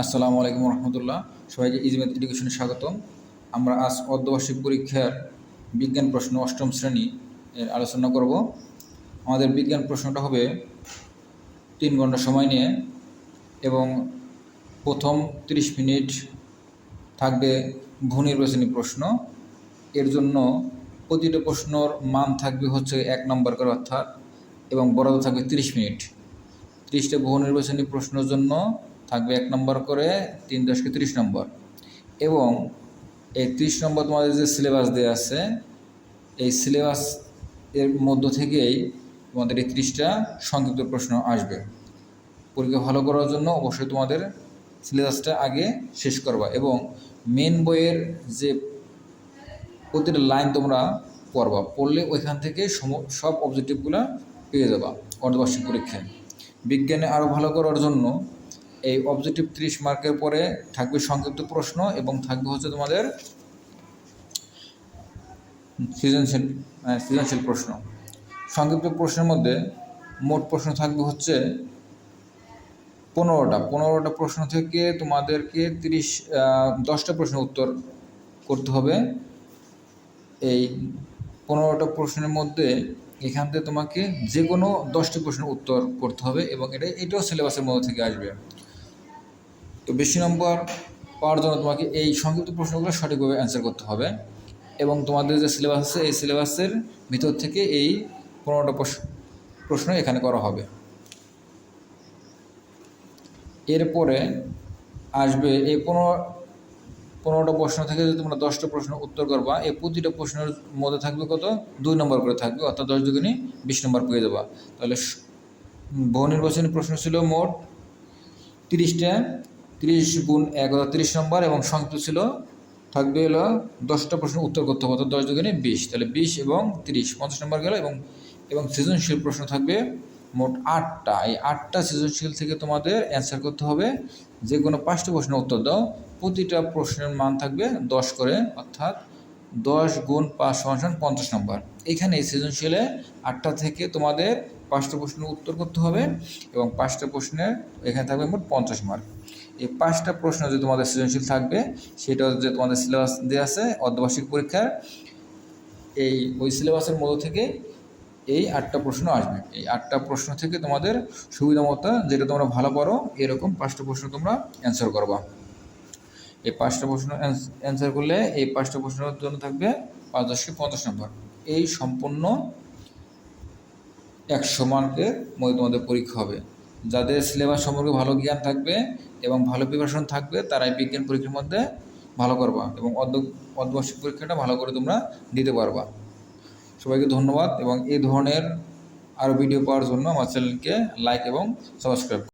আসসালামু আলাইকুম রহমতুল্লাহ। সবাইকে ইজমেত এডুকেশনে স্বাগতম। আমরা আজ অর্ধবার্ষিক পরীক্ষার বিজ্ঞান প্রশ্ন অষ্টম শ্রেণি এর আলোচনা করব। আমাদের বিজ্ঞান প্রশ্নটা হবে তিন ঘণ্টা সময় নিয়ে এবং প্রথম তিরিশ মিনিট থাকবে ভূ নির্বাচনী প্রশ্ন। এর জন্য প্রতিটা প্রশ্নর মান থাকবে হচ্ছে এক নম্বর করে অর্থাৎ এবং বরাদ্দ থাকবে তিরিশ মিনিট। ত্রিশটা বহু নির্বাচনী প্রশ্নের জন্য থাকবে এক নম্বর করে তিন দশকে তিরিশ নম্বর। এবং এই ত্রিশ নম্বর তোমাদের যে সিলেবাস দেওয়া আছে, এই সিলেবাস এর মধ্য থেকেই তোমাদের এই ত্রিশটা সংক্ষিপ্ত প্রশ্ন আসবে। পরীক্ষা ভালো করার জন্য অবশ্যই তোমাদের সিলেবাসটা আগে শেষ করবা এবং মেন বইয়ের যে প্রতিটা লাইন তোমরা পড়বা, পড়লে ওইখান থেকে সব অবজেক্টিভগুলো পেয়ে যাবা অর্ধবার্ষিক পরীক্ষায়। বিজ্ঞানে আরও ভালো করার জন্য এই অবজেক্টিভ ত্রিশ মার্কের পরে থাকবে সংক্ষিপ্ত প্রশ্ন এবং থাকবে হচ্ছে তোমাদের সৃজনশীল আহ, সৃজনশীল প্রশ্ন। সংক্ষিপ্ত প্রশ্নের মধ্যে মোট প্রশ্ন থাকবে হচ্ছে পনেরোটা। পনেরোটা প্রশ্ন থেকে তোমাদেরকে তিরিশ দশটা প্রশ্ন উত্তর করতে হবে। এই পনেরোটা প্রশ্নের মধ্যে এখান থেকে তোমাকে যে কোনো দশটি প্রশ্নের উত্তর করতে হবে এবং এটা এটাও সিলেবাসের মধ্যে থেকে আসবে। তো বেশি নম্বর পাওয়ার জন্য তোমাকে এই সংক্ষিপ্ত প্রশ্নগুলো সঠিকভাবে অ্যান্সার করতে হবে। এবং তোমাদের যে সিলেবাস আছে, এই সিলেবাসের ভিতর থেকে এই পনেরোটা প্রশ্ন- এখানে করা হবে। এরপরে আসবে এই পনেরো, পনেরোটা প্রশ্ন থেকে যদি তোমরা দশটা প্রশ্ন উত্তর করবা, এই প্রতিটা প্রশ্নের মধ্যে থাকবে কত? দুই নম্বর করে থাকবে, অর্থাৎ দশ দুগুণী বিশ নম্বর পেয়ে যাবা। তাহলে বহু নির্বাচনী প্রশ্ন ছিল মোট তিরিশটা তিরিশ গুণ এক অর্থাৎ তিরিশ নম্বর এবং সংক্ষিপ্ত ছিল, থাকবে হলো দশটা প্রশ্ন উত্তর করতে হবে, অর্থাৎ দশ দুগুণে বিশ। তাহলে বিশ এবং তিরিশ, পঞ্চাশ নম্বর গেল এবং এবং সৃজনশীল প্রশ্ন থাকবে মোট আটটা। এই আটটা সৃজনশীল থেকে তোমাদের অ্যান্সার করতে হবে। যে কোনো পাঁচটা প্রশ্নের উত্তর দাও। প্রতিটা প্রশ্নের মান থাকবে দশ করে, অর্থাৎ দশ গুণ পাঁচ সমান পঞ্চাশ নম্বর। এখানে এই সৃজনশীলে আটটা থেকে তোমাদের পাঁচটা প্রশ্নের উত্তর করতে হবে এবং পাঁচটা প্রশ্নের এখানে থাকবে মোট পঞ্চাশ মার্ক এই পাঁচটা প্রশ্ন যে তোমাদের সৃজনশীল থাকবে, সেটা যে তোমাদের সিলেবাস দেওয়া আছে, অর্ধবার্ষিক পরীক্ষার, এই ওই সিলেবাসের মধ্য থেকে এই আটটা প্রশ্ন আসবে। এই আটটা প্রশ্ন থেকে তোমাদের সুবিধা মতো যেটা তোমরা ভালো পারো এরকম পাঁচটা প্রশ্ন তোমরা অ্যান্সার করবা। এই পাঁচটা প্রশ্ন অ্যান্সার করলে এই পাঁচটা প্রশ্নের জন্য থাকবে পাঁচ দশকে পঞ্চাশ নম্বর। এই সম্পূর্ণ একশো মার্কের মধ্যে তোমাদের পরীক্ষা হবে। যাদের সিলেবাস সম্পর্কে ভালো জ্ঞান থাকবে এবং ভালো প্রিপারেশন থাকবে, তারাই বিজ্ঞান পরীক্ষার মধ্যে ভালো করবা এবং অর্ধ অর্ধবার্ষিক পরীক্ষাটা ভালো করে তোমরা দিতে পারবা। সবাইকে ধন্যবাদ এবং এই ধরনের আরও ভিডিও পাওয়ার জন্য আমার চ্যানেলকে লাইক এবং সাবস্ক্রাইব